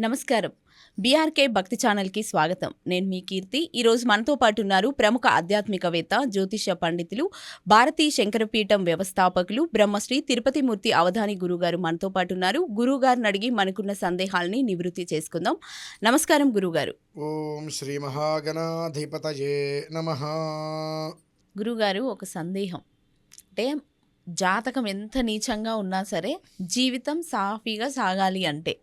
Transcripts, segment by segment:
నమస్కారం. బీఆర్కే భక్తి ఛానల్కి స్వాగతం. నేను మీ కీర్తి. ఈరోజు మనతో పాటు ఉన్నారు ప్రముఖ ఆధ్యాత్మికవేత్త జ్యోతిష్య పండితులు భారతీ శంకరపీఠం వ్యవస్థాపకులు బ్రహ్మశ్రీ తిరుపతి మూర్తి అవధాని గురుగారు మనతో పాటు ఉన్నారు. గురువుగారిని అడిగి మనకున్న సందేహాల్ని నివృత్తి చేసుకుందాం. నమస్కారం గురుగారు. ఓం శ్రీ మహాగణాధిపతయే నమ. గురుగారు ఒక సందేహం. అంటే జాతకం ఎంత నీచంగా ఉన్నా సరే జీవితం సాఫీగా సాగాలి అంటే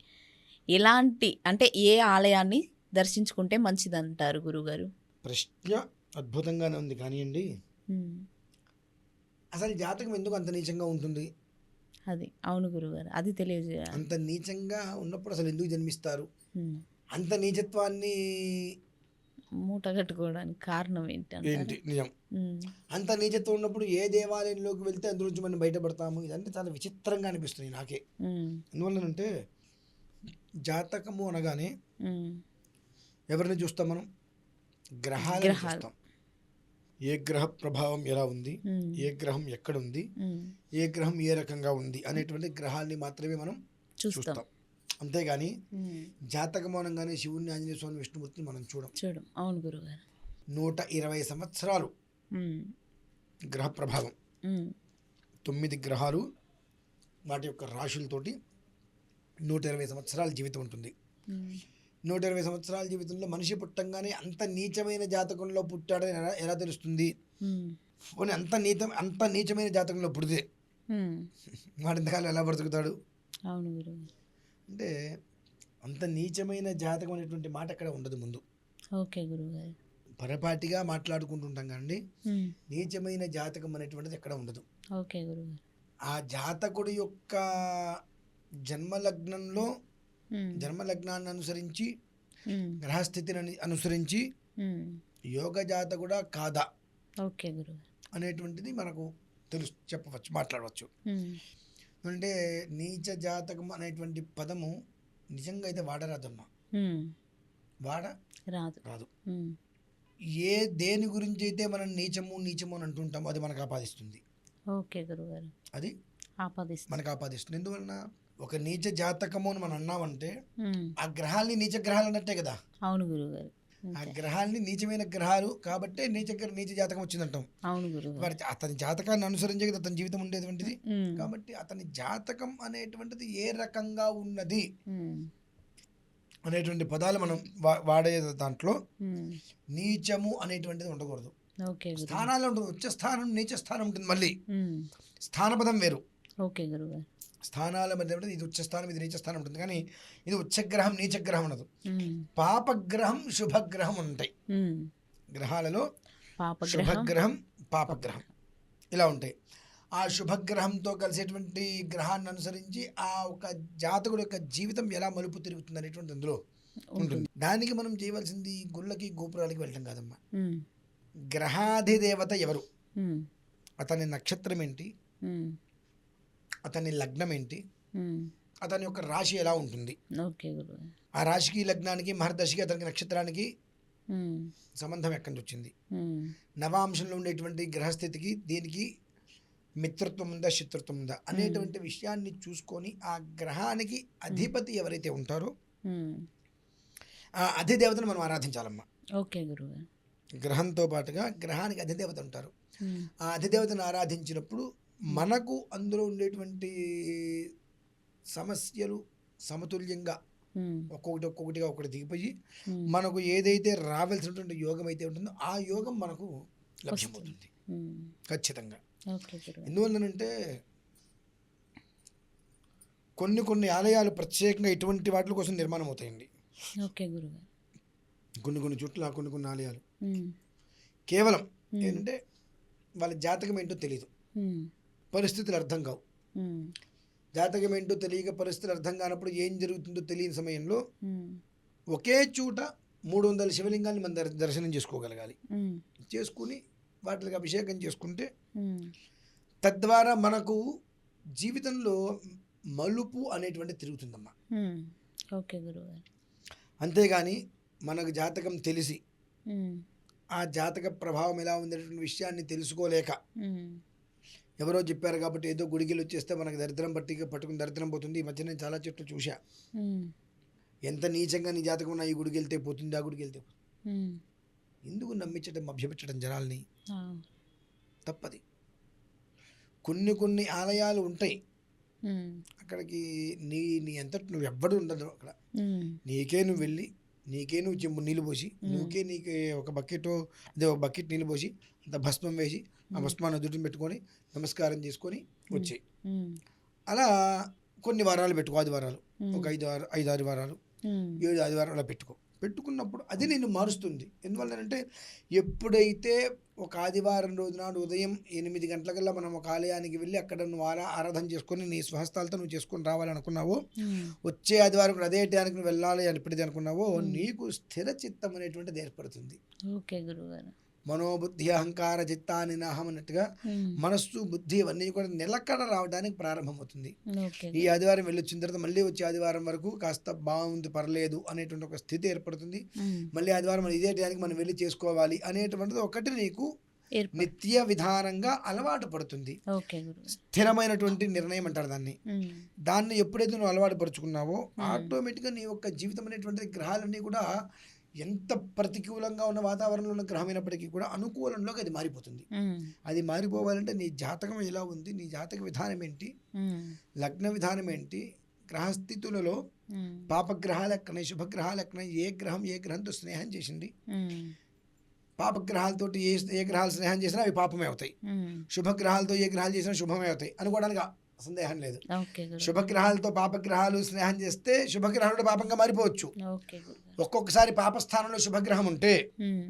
ఎలాంటి అంటే ఏ ఆలయాన్ని దర్శించుకుంటే మంచిదంటారు గురుగారు ప్రశ్న అద్భుతంగానే ఉంది కానివ్వండి అసలు జాతకం ఎందుకు అంత నీచంగా ఉంటుంది? అది అవును గురుగారు అది తెలియజేయాలి అంత నీచంగా ఉన్నప్పుడు అసలు ఎందుకు జన్మిస్తారు? అంత నీచత్వాన్ని మూట కట్టుకోవడానికి కారణం ఏంటి? నిజం. అంత నీచత్వం ఉన్నప్పుడు ఏ దేవాలయంలోకి వెళ్తే అందులో నుంచి మనం బయటపడతాము? ఇదంటే చాలా విచిత్రంగా అనిపిస్తుంది నాకే. ఎందువల్లనంటే జాతకము అనగానే ఎవరిని చూస్తాం మనం? గ్రహాలను గ్రహాలు. చూస్తాం. ఏ గ్రహ ప్రభావం ఎలా ఉంది? ఏ గ్రహం ఎక్కడ ఉంది? ఏ గ్రహం ఏ రకంగా ఉంది అనేటువంటి గ్రహాల్ని మాత్రమే మనం చూస్తాం. అంతేగాని జాతకం అనగానే శివుణ్ణి ఆంజనేయ స్వామి విష్ణుమూర్తిని మనం చూడం. చూడం. అవును గురుగారు. నూట ఇరవై సంవత్సరాలు గ్రహ ప్రభావం. తొమ్మిది గ్రహాలు వాటి యొక్క రాశులతోటి నూట ఇరవై సంవత్సరాల జీవితం ఉంటుంది. నూట ఇరవై సంవత్సరాల జీవితంలో మనిషి పుట్టంగానే అంత నీచమైన జాతకంలో పుట్టాడని ఎలా తెలుస్తుంది? పోనీ అంత నీత అంత నీచమైన జాతకంలో పుడితే వాడు ఇంతకాలం ఎలా బ్రతుకుతాడు? అవును అంటే అంత నీచమైన జాతకం అనేటువంటి మాట అక్కడ ఉండదు ముందు. ఓకే గురుగారు. పొరపాటిగా మాట్లాడుకుంటుంటాం కానీ నీచమైన జాతకం అనేటువంటిది ఎక్కడ ఉండదు. ఓకే గురుగారు. ఆ జాతకుడి యొక్క జన్మలగ్నంలో జన్మలగ్నాన్ని అనుసరించి గ్రహస్థితిని అని- అనుసరించి యోగ జాతకుడా కాదా? ఓకే గురుగారు అనేటువంటిది మనకు తెలుసు చెప్పవచ్చు మాట్లాడవచ్చు. అంటే నీచ జాతకం అనేటువంటి పదము నిజంగా అయితే వాడరాదమ్మా. వాడ? రాదు. రాదు. ఏ దేని గురించి అయితే మనం నీచము నీచము అని అంటుంటామో అది మనకు ఆపాదిస్తుంది. ఓకే గురుగారు. అది ఆపాదిస్తుంది. మనకు ఆపాదిస్తుంది. ఎందువలన? ఒక నీచ జాతకము అని మనం అన్నామంటే ఆ గ్రహాల్ని నీచ గ్రహాలు అన్నట్టే కదా. అవును గురుగారు. ఆ గ్రహాల్ని నీచమైన గ్రహాలు కాబట్టే నీచ నీచ జాతకం వచ్చిందంటాం. అవును మరి అతని జాతకాన్ని అనుసరించే కదా అతని జీవితం ఉండేటువంటిది కాబట్టి అతని జాతకం అనేటువంటిది ఏ రకంగా ఉన్నది అనేటువంటి పదాలు మనం వాడే దాంట్లో నీచము అనేటువంటిది ఉండకూడదు. స్థానాలు ఉంటుంది ఉచ్చ స్థానం నీచ స్థానం ఉంటుంది మళ్ళీ. స్థానపదం వేరు. ఓకే స్థానాల మధ్య ఉంటుంది. ఇది ఉచ్చ స్థానం ఇది నీచ స్థానం ఉంటుంది. కానీ ఇది ఉచ్చగ్రహం నీచగ్రహం ఉండదు. పాపగ్రహం శుభగ్రహం ఉంటాయి. గ్రహాలలో శుభగ్రహం పాపగ్రహం ఇలా ఉంటాయి. ఆ శుభగ్రహంతో కలిసేటువంటి గ్రహాన్ని అనుసరించి ఆ ఒక జాతకుడు యొక్క జీవితం ఎలా మలుపు తిరుగుతుంది అనేటువంటి అందులో ఉంటుంది. దానికి మనం చేయవలసింది గుళ్ళకి గోపురాలకి వెళ్ళటం కాదమ్మా. గ్రహాధిదేవత ఎవరు? అతని నక్షత్రం ఏంటి? అతని లగ్నం ఏంటి? అతని యొక్క రాశి ఎలా ఉంటుంది? ఆ రాశికి లగ్నానికి మహర్దశికి అతనికి నక్షత్రానికి సంబంధం ఎక్కడి నుంచి వచ్చింది? నవాంశంలో ఉండేటువంటి గ్రహస్థితికి దీనికి మిత్రత్వం ఉందా శత్రుత్వం ఉందా అనేటువంటి విషయాన్ని చూసుకొని ఆ గ్రహానికి అధిపతి ఎవరైతే ఉంటారో ఆ అధిదేవతను మనం ఆరాధించాలమ్మా. ఓకే గురుగారు గ్రహంతో పాటుగా గ్రహానికి అధిదేవత ఉంటారు. ఆ అధిదేవతను ఆరాధించినప్పుడు మనకు అందులో ఉండేటువంటి సమస్యలు సమతుల్యంగా ఒక్కొక్కటి ఒక్కొక్కటిగా ఒకటి దిగిపోయి మనకు ఏదైతే రావాల్సినటువంటి యోగం అయితే ఉంటుందో ఆ యోగం మనకు లభ్యమవుతుంది. ఖచ్చితంగా. ఎందువల్లనంటే కొన్ని కొన్ని ఆలయాలు ప్రత్యేకంగా ఇటువంటి వాటి కోసం నిర్మాణం అవుతాయండి. కొన్ని కొన్ని చోట్ల కొన్ని కొన్ని ఆలయాలు. కేవలం. ఏంటంటే వాళ్ళ జాతకం ఏంటో తెలియదు పరిస్థితులు అర్థం కావు. జాతకం ఏంటో తెలియక పరిస్థితులు అర్థం కానప్పుడు ఏం జరుగుతుందో తెలియని సమయంలో ఒకే చోట మూడు వందల శివలింగాన్ని మనం దర్- దర్శనం చేసుకోగలగాలి. చేసుకుని వాటికి అభిషేకం చేసుకుంటే తద్వారా మనకు జీవితంలో మలుపు అనేటువంటి తిరుగుతుందమ్మా. ఓకే అంతేగాని మనకు జాతకం తెలిసి ఆ జాతక ప్రభావం ఎలా ఉందనేటువంటి విషయాన్ని తెలుసుకోలేక ఎవరో చెప్పారు కాబట్టి ఏదో గుడికి వచ్చేస్తే మనకు దరిద్రం పట్టి పట్టుకుని దరిద్రం పోతుంది. ఈ మధ్య నేను చాలా చెట్లు ఉమ్, ఎంత నీచంగా నీ జాతకం ఉన్నా ఈ గుడికి వెళ్తే పోతుంది ఆ గుడికి వెళ్తే. ఎందుకు నమ్మించడం మభ్యపెట్టడం జనాల్ని. తప్పది. కొన్ని కొన్ని ఆలయాలు ఉంటాయి. అక్కడికి నీ నీ అంతటి నువ్వు ఎవ్వడు ఉండదు అక్కడ. నీకే నువ్వు వెళ్ళి నీకే నువ్వు చెంబు నీళ్ళు పోసి నువ్వుకే నీకే ఒక బకెట్ అదే ఒక బకెట్ నీళ్ళు పోసి అంత భస్మం వేసి ఆ భస్మాన్ని దుడ్డుని పెట్టుకొని నమస్కారం చేసుకొని వచ్చేయి ఉమ్. అలా కొన్ని వారాలు పెట్టుకో ఆదివారాలు. ఒక ఐదు ఆరు ఐదు ఆరు వారాలు. ఏడు ఆదివారం అలా పెట్టుకో. పెట్టుకున్నప్పుడు అది నిన్ను మారుస్తుంది. ఎందువల్లనంటే ఎప్పుడైతే ఒక ఆదివారం రోజు నాడు ఉదయం ఎనిమిది గంటలకల్లా మనం ఒక ఆలయానికి వెళ్ళి అక్కడ నువ్వు ఆరా ఆరాధన చేసుకొని నీ స్వహస్తాలతో నువ్వు చేసుకొని రావాలనుకున్నావో. వచ్చే ఆదివారం అదే టయానికి నువ్వు వెళ్ళాలి అని ఎప్పుడైతే అనుకున్నావో నీకు స్థిర చిత్తం అనేటువంటిది ఏర్పడుతుంది. ఓకే గురుగారు. మనోబుద్ధి అహంకార చిత్తాని నాహం అన్నట్టుగా. మనస్సు బుద్ధి అవన్నీ కూడా నిలకడ రావడానికి ప్రారంభమవుతుంది. ఈ ఆదివారం వెళ్ళొచ్చిన తర్వాత మళ్ళీ వచ్చే ఆదివారం వరకు కాస్త బాగుంది పర్లేదు అనేటువంటి ఒక స్థితి ఏర్పడుతుంది. మళ్ళీ ఆదివారం మనం ఇదే టయానికి మనం వెళ్ళి చేసుకోవాలి అనేటువంటిది ఒకటి నీకు నిత్య విధానంగా అలవాటు పడుతుంది. స్థిరమైనటువంటి నిర్ణయం అంటారు దాన్ని. దాన్ని ఎప్పుడైతే నువ్వు అలవాటు పరుచుకున్నావో ఆటోమేటిక్గా నీ యొక్క జీవితం అనేటువంటి గ్రహాలన్నీ కూడా ఎంత ప్రతికూలంగా ఉన్న వాతావరణంలో ఉన్న గ్రహం అయినప్పటికీ కూడా అనుకూలంలోకి అది మారిపోతుంది. అది మారిపోవాలంటే నీ జాతకం ఎలా ఉంది నీ జాతక విధానం ఏంటి. లగ్న విధానం ఏంటి గ్రహస్థితులలో. పాపగ్రహాలు ఎక్కడై శుభగ్రహాలు ఎక్కడై ఏ గ్రహం ఏ గ్రహంతో స్నేహం చేసింది ఉమ్. పాపగ్రహాలతోటి ఏ ఏ గ్రహాలు స్నేహం చేసినా అవి పాపమే అవుతాయి. శుభగ్రహాలతో ఏ గ్రహాలు చేసినా శుభమే అవుతాయి అనుకోవడానికి సందేహం లేదు శుభగ్రహాలతో పాపగ్రహాలు స్నేహం చేస్తే శుభగ్రహాలు పాపంగా మారిపోవచ్చు ఒక్కొక్కసారి పాపస్థానంలో శుభగ్రహం ఉంటే ఉమ్.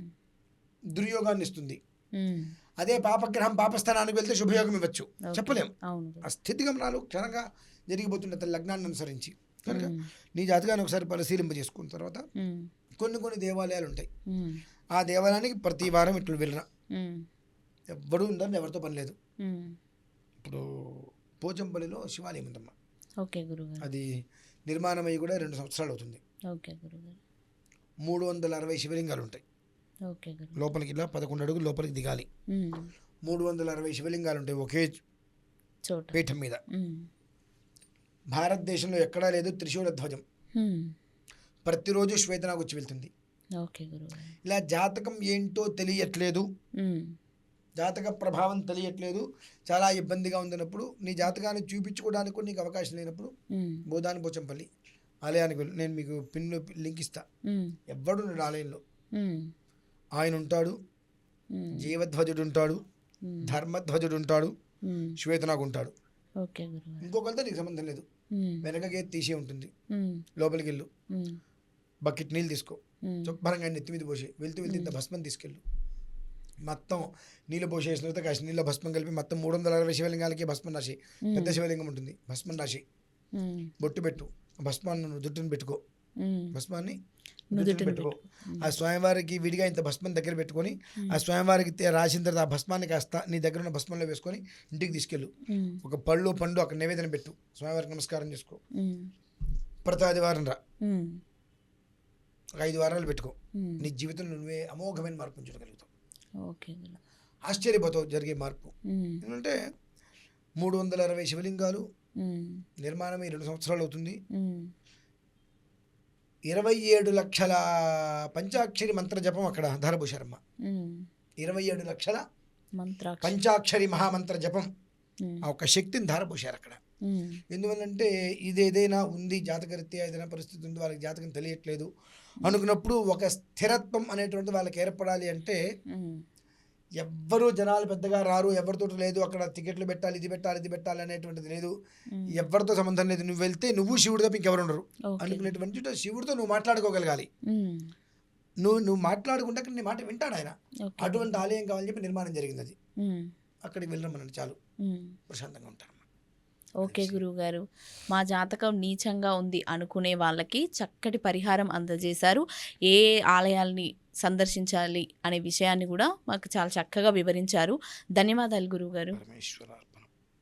దుర్యోగాన్ని ఇస్తుంది ఉమ్. అదే పాపగ్రహం పాపస్థానానికి వెళ్తే శుభయోగం ఇవ్వచ్చు ఓకే. చెప్పలేం అవును గురు. ఆ స్థితిగమనాలు క్షణంగా జరిగిపోతుండే లగ్నాన్ని అనుసరించి కనుక ఉమ్. నీ జాతకాన్ని ఒకసారి పరిశీలింప చేసుకున్న తర్వాత. కొన్ని కొన్ని దేవాలయాలు ఉంటాయి. ఆ దేవాలయానికి ప్రతి వారం ఇట్లు వెళ్ళరా ఉమ్. ఎవ్వడు ఉండరు ఎవరితో పని లేదు. ఇప్పుడు పోచంపల్లిలో శివాలయం ఉందమ్మా. ఓకే గురుగారు. అది నిర్మాణం అయ్యి కూడా రెండు సంవత్సరాలు అవుతుంది. ఓకే గురుగారు. మూడు వందల అరవై శివలింగాలు ఉంటాయి. ఓకే గురు లోపలికి ఇలా పదకొండు అడుగులు లోపలికి దిగాలి. మూడు వందల అరవై శివలింగాలు ఉంటాయి ఒకే చోట. పీఠం మీద. భారతదేశంలో ఎక్కడా లేదు త్రిశూల ధ్వజం. ప్రతిరోజు శ్వేతనాకు వచ్చి వెళ్తుంది. ఓకే ఇలా జాతకం ఏంటో తెలియట్లేదు. జాతక ప్రభావం తెలియట్లేదు చాలా ఇబ్బందిగా ఉందన్నప్పుడు నీ జాతకాన్ని చూపించుకోవడానికి కూడా నీకు అవకాశం లేనప్పుడు. బోధాని పోచంపల్లి ఆలయానికి వెళ్ళు నేను మీకు పిన్ లింక్ ఇస్తా. ఎవ్వడు ఆలయంలో. ఆయన ఉంటాడు. జీవధ్వజుడు ఉంటాడు. ధర్మధ్వజుడు ఉంటాడు. శ్వేతనాగు ఉంటాడు ఇంకొకరితో నీకు సంబంధం లేదు. వెనక గేట్ తీసే ఉంటుంది. లోపలికి వెళ్ళు. బకెట్ నీళ్ళు తీసుకో. శుభ్రంగా నెత్తి మీద పోసి వెళ్తూ వెళ్తూ ఇంత భస్మం తీసుకెళ్ళు మొత్తం నీళ్ళు పోసేసిన తర్వాత కాసిన నీళ్ళ భస్మం కలిపి మొత్తం మూడు వందల అరవై శివలింగాలకి భస్మం రాసి పెద్ద శివలింగం ఉంటుంది. భస్మం ఉమ్. బొట్టు పెట్టు భస్మాన్ని జుట్టుని పెట్టుకో. భస్మాన్ని పెట్టుకో. ఆ స్వామివారికి విడిగా ఇంత భస్మం దగ్గర పెట్టుకొని ఆ స్వామివారికి రాసిన తర్వాత ఆ భస్మాన్ని కాస్త నీ దగ్గర ఉన్న భస్మంలో వేసుకొని ఇంటికి తీసుకెళ్ళు. ఒక పళ్ళు పండు అక్కడ నివేదన పెట్టు. స్వామివారికి నమస్కారం చేసుకో. ప్రతి ఆదివారం రా. ఒక ఐదు వారాలు పెట్టుకో. నీ జీవితంలో నువ్వే అమోఘమైన మార్పు చూడగలుగుతావు. ఆశ్చర్యపోతావు జరిగే మార్పు. ఎందుకంటే మూడు వందల అరవై శివలింగాలు ఉమ్. నిర్మాణం ఈ రెండు సంవత్సరాలు అవుతుంది. ఇరవై ఏడు లక్షల పంచాక్షరి మంత్ర జపం అక్కడ ధరభూషరమ్మ ఉమ్. ఇరవై ఏడు లక్షల పంచాక్షరి మహామంత్ర జపం. ఆ ఒక్క శక్తిని ధారపోశారు అక్కడ. ఎందువల్లంటే ఇది ఏదైనా ఉంది జాతకరీత్యా ఏదైనా పరిస్థితి ఉంది వాళ్ళకి జాతకం తెలియట్లేదు అనుకున్నప్పుడు ఒక స్థిరత్వం అనేటువంటి వాళ్ళకి ఏర్పడాలి అంటే. ఎవ్వరూ జనాలు పెద్దగా రారు ఎవరితో లేదు అక్కడ టికెట్లు పెట్టాలి ఇది పెట్టాలి ఇది పెట్టాలి అనేటువంటిది లేదు. ఎవరితో సంబంధం లేదు నువ్వు వెళ్తే నువ్వు శివుడు తప్ప ఇంకెవరు ఉండరు అనుకునేటువంటి శివుడితో నువ్వు మాట్లాడుకోగలగాలి. నువ్వు నువ్వు మాట్లాడుకుంటే అక్కడ నీ మాట వింటాడు ఆయన అటువంటి ఆలయం కావాలని చెప్పి నిర్మాణం జరిగింది అది. అక్కడికి వెళ్ళరమ్మనండి చాలు ఉమ్. ప్రశాంతంగా ఉంటారు ఓకే గురువుగారు. మా జాతకం నీచంగా ఉంది అనుకునే వాళ్ళకి చక్కటి పరిహారం అందజేశారు. ఏ ఆలయాల్ని సందర్శించాలి అనే విషయాన్ని కూడా మాకు చాలా చక్కగా వివరించారు. ధన్యవాదాలు గురువుగారు.